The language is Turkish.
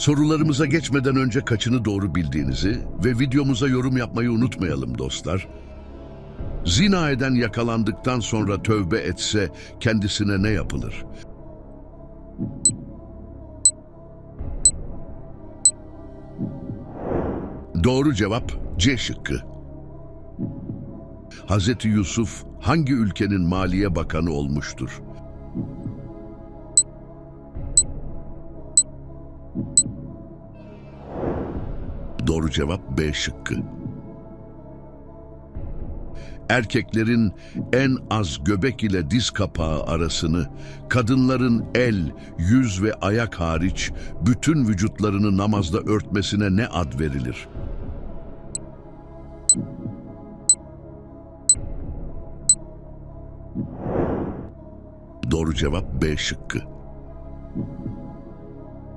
Sorularımıza geçmeden önce kaçını doğru bildiğinizi ve videomuza yorum yapmayı unutmayalım dostlar. Zina eden yakalandıktan sonra tövbe etse kendisine ne yapılır? Doğru cevap C şıkkı. Hazreti Yusuf hangi ülkenin maliye bakanı olmuştur? Doğru cevap B şıkkı. Erkeklerin en az göbek ile diz kapağı arasını, kadınların el, yüz ve ayak hariç bütün vücutlarını namazda örtmesine ne ad verilir? Doğru cevap B şıkkı.